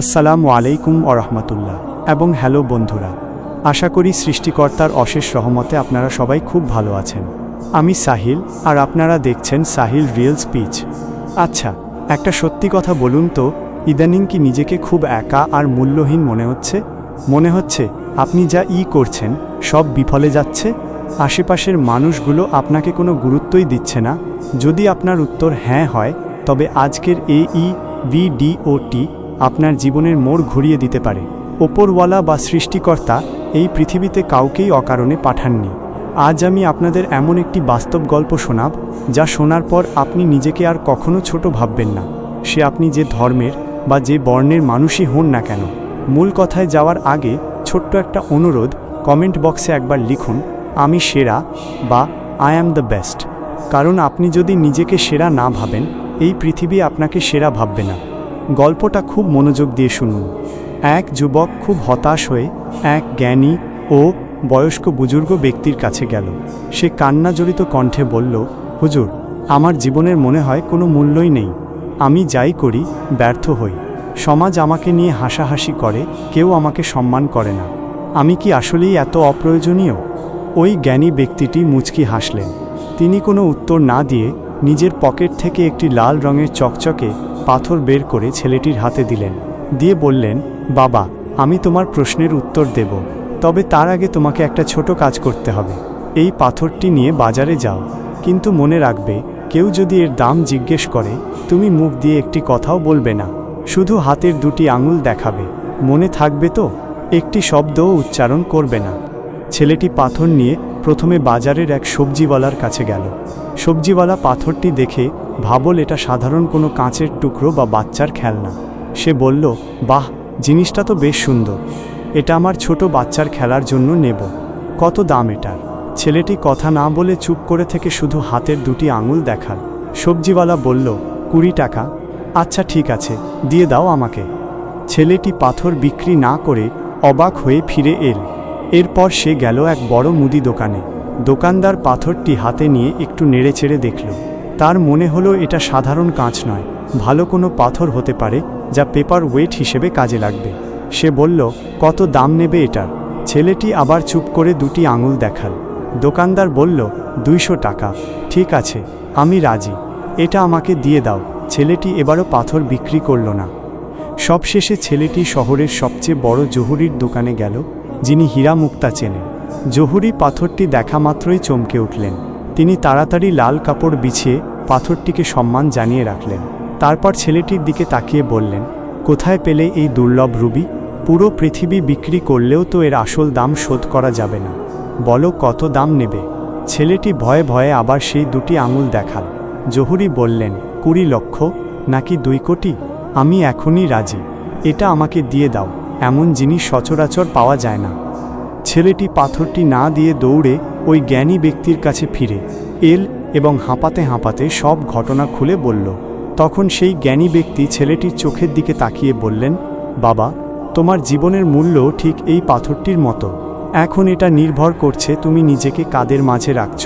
আসসালামু আলাইকুম আরহামতুল্লাহ এবং হ্যালো বন্ধুরা, আশা করি সৃষ্টিকর্তার অশেষ রহমতে আপনারা সবাই খুব ভালো আছেন। আমি সাহিল, আর আপনারা দেখছেন সাহিল রিয়েল স্পিচ আচ্ছা একটা সত্যি কথা বলুন তো, ইদানিং কি নিজেকে খুব একা আর মূল্যহীন মনে হচ্ছে? মনে হচ্ছে, আপনি যা ই করছেন, সব বিফলে যাচ্ছে? আশেপাশের মানুষগুলো আপনাকে কোনো গুরুত্বই দিচ্ছে না? যদি আপনার উত্তর হ্যাঁ হয়, তবে আজকের এ ই ভিডিওটি আপনার জীবনের মোড় ঘুরিয়ে দিতে পারে। ওপরওয়ালা বা সৃষ্টিকর্তা এই পৃথিবীতে কাউকেই অকারণে পাঠাননি। আজ আমি আপনাদের এমন একটি বাস্তব গল্প শোনাব, যা শোনার পর আপনি নিজেকে আর কখনো ছোট ভাববেন না। সে আপনি যে ধর্মের বা যে বর্ণের মানুষই হন না কেন। মূল কথায় যাওয়ার আগে ছোট্ট একটা অনুরোধ কমেন্ট বক্সে একবার লিখুন, আমি সেরা বা আই অ্যাম দ্য বেস্ট। কারণ আপনি যদি নিজেকে সেরা না ভাবেন, এই পৃথিবী আপনাকে সেরা ভাববে না। গল্পটা খুব মনোযোগ দিয়ে শুনুন। এক যুবক খুব হতাশ হয়ে এক জ্ঞানী ও বয়স্ক বুজুর্গ ব্যক্তির কাছে গেল। সে কান্নাজড়িত কণ্ঠে বলল, হুজুর, আমার জীবনের মনে হয় কোনো মূল্যই নেই। আমি যাই করি, ব্যর্থ হই। সমাজ আমাকে নিয়ে হাসাহাসি করে, কেউ আমাকে সম্মান করে না। আমি কি আসলেই এত অপ্রয়োজনীয়? ওই জ্ঞানী ব্যক্তিটি মুচকি হাসলেন। তিনি কোনো উত্তর না দিয়ে নিজের পকেট থেকে একটি লাল রঙের চকচকে পাথর বের করে ছেলেটির হাতে দিলেন। দিয়ে বললেন, বাবা, আমি তোমার প্রশ্নের উত্তর দেব, তবে তার আগে তোমাকে একটা ছোট কাজ করতে হবে। এই পাথরটি নিয়ে বাজারে যাও, কিন্তু মনে রাখবে, কেউ যদি এর দাম জিজ্ঞেস করে, তুমি মুখ দিয়ে একটি কথাও বলবে না। শুধু হাতের দুটি আঙুল দেখাবে, মনে থাকবে তো? একটি শব্দও উচ্চারণ করবে না। ছেলেটি পাথর নিয়ে প্রথমে বাজারের এক সবজিওয়ালার কাছে গেল। সবজিওয়ালা পাথরটি দেখে ভাবল এটা সাধারণ কোনো কাঁচের টুকরো বা বাচ্চার খেলনা। সে বলল, বাহ, জিনিসটা তো বেশ সুন্দর। এটা আমার ছোট বাচ্চার খেলার জন্য নেব। কত দাম এটার? ছেলেটি কথা না বলে চুপ করে থেকে শুধু হাতের দুটি আঙুল দেখাল। সবজিওয়ালা বলল, কুড়ি টাকা। আচ্ছা ঠিক আছে, দিয়ে দাও আমাকে। ছেলেটি পাথর বিক্রি না করে অবাক হয়ে ফিরে এল। এরপর সে গেল এক বড় মুদি দোকানে। দোকানদার পাথরটি হাতে নিয়ে একটু নেড়েচেড়ে দেখল। তার মনে হলো এটা সাধারণ কাঁচ নয়, ভালো কোনো পাথর হতে পারে যা পেপার ওয়েট হিসেবে কাজে লাগবে। সে বলল, কত দাম নেবে এটার ছেলেটি আবার চুপ করে দুটি আঙুল দেখাল। দোকানদার বলল, দুইশো টাকা, ঠিক আছে, আমি রাজি, এটা আমাকে দিয়ে দাও। ছেলেটি এবারও পাথর বিক্রি করল না। সবশেষে ছেলেটি শহরের সবচেয়ে বড় জহুরির দোকানে গেল যিনি হীরা মুক্তা চেনেন। জহুরি পাথরটি দেখা মাত্রই চমকে উঠলেন। তিনি তাড়াতাড়ি লাল কাপড় বিছিয়ে পাথরটিকে সম্মান জানিয়ে রাখলেন। তারপর ছেলেটির দিকে তাকিয়ে বললেন, কোথায় পেলে এই দুর্লভ রুবি? পুরো পৃথিবী বিক্রি করলেও তো এর আসল দাম শোধ করা যাবে না। বলো কত দাম নেবে? ছেলেটি ভয়ে ভয়ে আবার সেই দুটি আঙুল দেখাল। জহুরি বললেন, কুড়ি লক্ষ, নাকি দুই কোটি? আমি এখনই রাজি। এটা আমাকে দিয়ে দাও। এমন জিনিস সচরাচর পাওয়া যায় না। ছেলেটি পাথরটি না দিয়ে দৌড়ে ওই জ্ঞানী ব্যক্তির কাছে ফিরে, এল এবং হাঁপাতে হাঁপাতে সব ঘটনা খুলে বলল। তখন সেই জ্ঞানী ব্যক্তি ছেলেটির চোখের দিকে তাকিয়ে বললেন, বাবা, তোমার জীবনের মূল্য ঠিক এই পাথরটির মতো। এখন এটা নির্ভর করছে তুমি নিজেকে কাদের মাঝে রাখছ।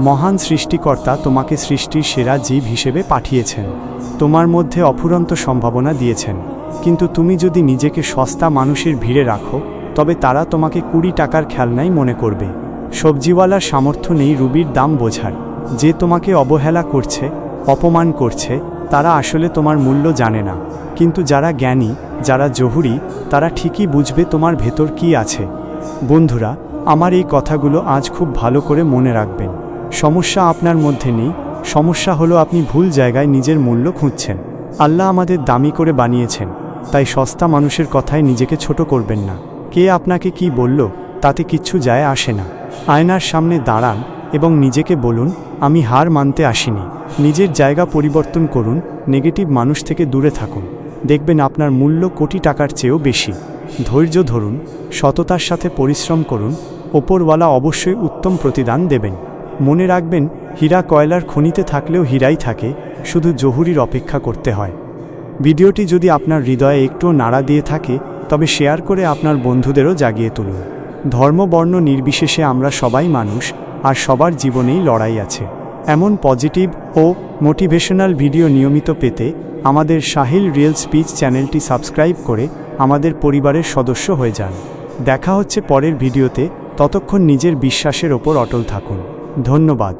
মহান সৃষ্টিকর্তা তোমাকে সৃষ্টির সেরা জীব হিসেবে পাঠিয়েছেন। তোমার মধ্যে অফুরন্ত সম্ভাবনা দিয়েছেন। কিন্তু তুমি যদি নিজেকে সস্তা মানুষের ভিড়ে রাখো, তবে তারা তোমাকে কুড়ি টাকার খেলনাই মনে করবে। সবজিওয়ালার সামর্থ্য নেই রুবির দাম বোঝার। যে তোমাকে অবহেলা করছে, অপমান করছে, তারা আসলে তোমার মূল্য জানে না। কিন্তু যারা জ্ঞানী, যারা জহুরি, তারা ঠিকই বুঝবে তোমার ভেতর কি আছে। বন্ধুরা, আমার এই কথাগুলো আজ খুব ভালো করে মনে রাখবেন। সমস্যা আপনার মধ্যে নেই, সমস্যা হলো আপনি ভুল জায়গায় নিজের মূল্য খুঁজছেন। আল্লাহ আমাদের দামি করে বানিয়েছেন। তাই সস্তা মানুষের কথায় নিজেকে ছোট করবেন না। কে আপনাকে কি বলল, তাতে কিচ্ছু যায় আসে না। আয়নার সামনে দাঁড়ান এবং নিজেকে বলুন, আমি হার মানতে আসিনি। নিজের জায়গা পরিবর্তন করুন, নেগেটিভ মানুষ থেকে দূরে থাকুন। দেখবেন আপনার মূল্য কোটি টাকার চেয়েও বেশি। ধৈর্য ধরুন, সততার সাথে পরিশ্রম করুন, ওপরওয়ালা অবশ্যই উত্তম প্রতিদান দেবেন। মনে রাখবেন, হীরা কয়লার খনিতে থাকলেও হীরাই থাকে, শুধু জহুরির অপেক্ষা করতে হয়। ভিডিওটি যদি আপনার হৃদয়ে একটুও নাড়া দিয়ে থাকে, তবে শেয়ার করে আপনার বন্ধুদেরও জাগিয়ে তুলুন। ধর্ম, বর্ণ নির্বিশেষে আমরা সবাই মানুষ, আর সবার জীবনেই লড়াই আছে। এমন পজিটিভ ও মোটিভেশনাল ভিডিও নিয়মিত পেতে আমাদের সাহিল রিয়েল স্পিচ চ্যানেলটি সাবস্ক্রাইব করে আমাদের পরিবারের সদস্য হয়ে যান। দেখা হচ্ছে পরের ভিডিওতে, ততক্ষণ নিজের বিশ্বাসের ওপর অটল থাকুন। ধন্যবাদ।